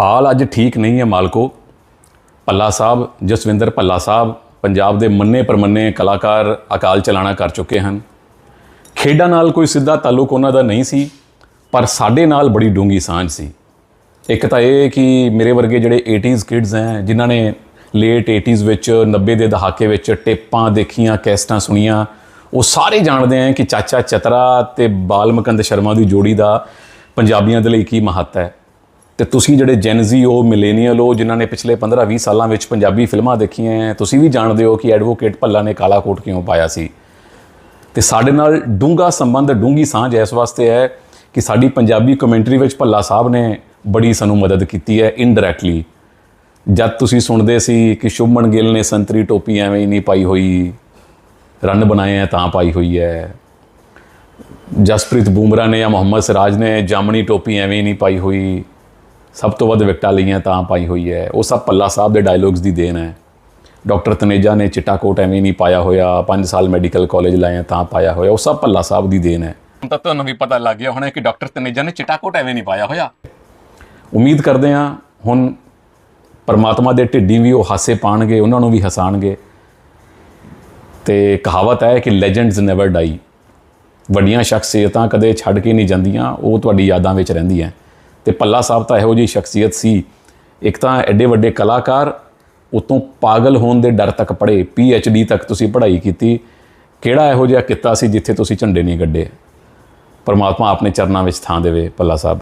ਹਾਲ ਅੱਜ ਠੀਕ ਨਹੀਂ ਹੈ ਮਾਲਕੋ। ਭੱਲਾ ਸਾਹਿਬ, ਜਸਵਿੰਦਰ ਭੱਲਾ ਸਾਹਿਬ ਪੰਜਾਬ ਦੇ ਮੰਨੇ ਪਰਮੰਨੇ ਕਲਾਕਾਰ ਅਕਾਲ ਚਲਾਣਾ ਕਰ ਚੁੱਕੇ ਹਨ। ਖੇਡਾਂ ਨਾਲ ਕੋਈ ਸਿੱਧਾ ਤਾਲੁਕ ਉਹਨਾਂ ਦਾ ਨਹੀਂ ਸੀ, ਪਰ ਸਾਡੇ ਨਾਲ ਬੜੀ ਡੂੰਗੀ ਸਾਂਝ ਸੀ। ਇੱਕ ਤਾਂ ਇਹ ਕਿ ਮੇਰੇ ਵਰਗੇ ਜਿਹੜੇ 80s ਕਿਡਸ ਹੈ, ਜਿਨ੍ਹਾਂ ਨੇ ਲੇਟ 80s ਵਿੱਚ 90 ਦੇ ਦਹਾਕੇ ਵਿੱਚ ਟੇਪਾਂ ਦੇਖੀਆਂ, ਕੈਸਟਾਂ ਸੁਣੀਆਂ, ਉਹ ਸਾਰੇ ਜਾਣਦੇ ਆ ਕਿ ਚਾਚਾ ਚਤਰਾ ਤੇ ਬਾਲ ਮਕੰਦ ਸ਼ਰਮਾ ਦੀ ਜੋੜੀ ਦਾ ਪੰਜਾਬੀਆਂ ਦੇ ਲਈ ਕੀ ਮਹੱਤ ਹੈ। ਤੇ ਤੁਸੀਂ ਜਿਹੜੇ ਜੈਨਜ਼ੀ ਹੋ ਮਿਲੇਨੀਅਲ ਹੋ ਜਿਨ੍ਹਾਂ ਨੇ ਪਿਛਲੇ 15-20 ਸਾਲਾਂ ਵਿੱਚ ਪੰਜਾਬੀ ਫਿਲਮਾਂ ਦੇਖੀਆਂ ਹੈ ਤੁਸੀਂ ਵੀ ਜਾਣਦੇ ਹੋ ਕਿ ਐਡਵੋਕੇਟ ਭੱਲਾ ਨੇ ਕਾਲਾ ਕੋਟ ਕਿਉਂ ਪਾਇਆ ਸੀ? ਤੇ ਸਾਡੇ ਨਾਲ ਡੂੰਗਾ ਸੰਬੰਧ ਡੂੰਗੀ ਸਾਂਝ ਇਸ ਵਾਸਤੇ ਹੈ ਕਿ ਸਾਡੀ ਪੰਜਾਬੀ ਕਮੈਂਟਰੀ ਵਿੱਚ ਭੱਲਾ ਸਾਹਿਬ ਨੇ ਬੜੀ ਸਾਨੂੰ ਮਦਦ ਕੀਤੀ ਹੈ ਇਨਡਾਇਰੈਕਟਲੀ ਜਦ ਤੁਸੀਂ ਸੁਣਦੇ ਸੀ ਕਿ ਸ਼ੁਭਮਨ ਗਿੱਲ ਨੇ ਸੰਤਰੀ ਟੋਪੀ ਐਵੇਂ ਹੀ ਨਹੀਂ ਪਾਈ ਹੋਈ, ਰਨ ਬਣਾਏ ਆ ਤਾਂ ਪਾਈ ਹੋਈ ਹੈ ਜਸਪ੍ਰੀਤ ਬੂਮਰਾ ਨੇ ਜਾਂ ਮੁਹੰਮਦ ਸਿਰਾਜ ਨੇ ਜਾਮਣੀ ਟੋਪੀ ਐਵੇਂ ਹੀ ਨਹੀਂ ਪਾਈ ਹੋਈ ਸਭ ਤੋਂ ਵੱਧ ਵਿਕਟਾਂ ਲਈਆਂ ਤਾਂ ਪਾਈ ਹੋਈ ਹੈ। ਉਹ ਸਭ ਪੱਲਾ ਸਾਹਿਬ ਦੇ ਡਾਇਲੌਗਸ ਦੀ ਦੇਣ ਹੈ। ਡਾਕਟਰ ਤਨੇਜਾ ਨੇ ਚਿੱਟਾ ਕੋਟ ਐਵੇਂ ਨਹੀਂ ਪਾਇਆ ਹੋਇਆ 5 ਸਾਲ ਮੈਡੀਕਲ ਕਾਲਜ ਲਾਏ ਆ ਤਾਂ ਪਾਇਆ ਹੋਇਆ ਉਹ ਸਭ ਪੱਲਾ ਸਾਹਿਬ ਦੀ ਦੇਣ ਹੈ। ਹੁਣ ਤਾਂ ਤੁਹਾਨੂੰ ਵੀ ਪਤਾ ਲੱਗ ਗਿਆ ਹੋਣਾ ਕਿ ਡਾਕਟਰ ਤਨੇਜਾ ਨੇ ਚਿੱਟਾ ਕੋਟ ਐਵੇਂ ਨਹੀਂ ਪਾਇਆ ਹੋਇਆ। ਉਮੀਦ ਕਰਦੇ ਹਾਂ ਹੁਣ ਪਰਮਾਤਮਾ ਦੇ ਢਿੱਡੀ ਵੀ ਉਹ ਹਾਸੇ ਪਾਣਗੇ ਉਹਨਾਂ ਨੂੰ ਵੀ ਹਸਾਣਗੇ। ਤੇ ਕਹਾਵਤ ਹੈ ਕਿ ਲੈਜੈਂਡਸ ਨੈਵਰ ਡਾਈ ਵੱਡੀਆਂ ਸ਼ਖਸੀਅਤਾਂ ਕਦੇ ਛੱਡ ਕੇ ਨਹੀਂ ਜਾਂਦੀਆਂ ਉਹ ਤੁਹਾਡੀ ਯਾਦਾਂ ਵਿੱਚ ਰਹਿੰਦੀਆਂ। ਤੇ ਪੱਲਾ ਸਾਹਿਬ ਤਾਂ ਇਹੋ ਜਿਹੀ ਸ਼ਖਸੀਅਤ ਸੀ। ਇੱਕ ਤਾਂ ਐਡੇ ਵੱਡੇ ਕਲਾਕਾਰ, ਉਤੋਂ ਪਾਗਲ ਹੋਣ ਦੇ ਡਰ ਤੱਕ ਪੜ੍ਹੇ ਪੀ ਐਚ ਡੀ ਤੱਕ ਤੁਸੀਂ ਪੜ੍ਹਾਈ ਕੀਤੀ। ਕਿਹੜਾ ਇਹੋ ਜਿਹਾ ਕਿੱਤਾ ਸੀ ਜਿੱਥੇ ਤੁਸੀਂ ਝੰਡੇ ਨਹੀਂ ਗੱਡੇ? ਪਰਮਾਤਮਾ ਆਪਣੇ ਚਰਨਾਂ ਵਿੱਚ ਥਾਂ ਦੇਵੇ ਪੱਲਾ ਸਾਹਿਬ।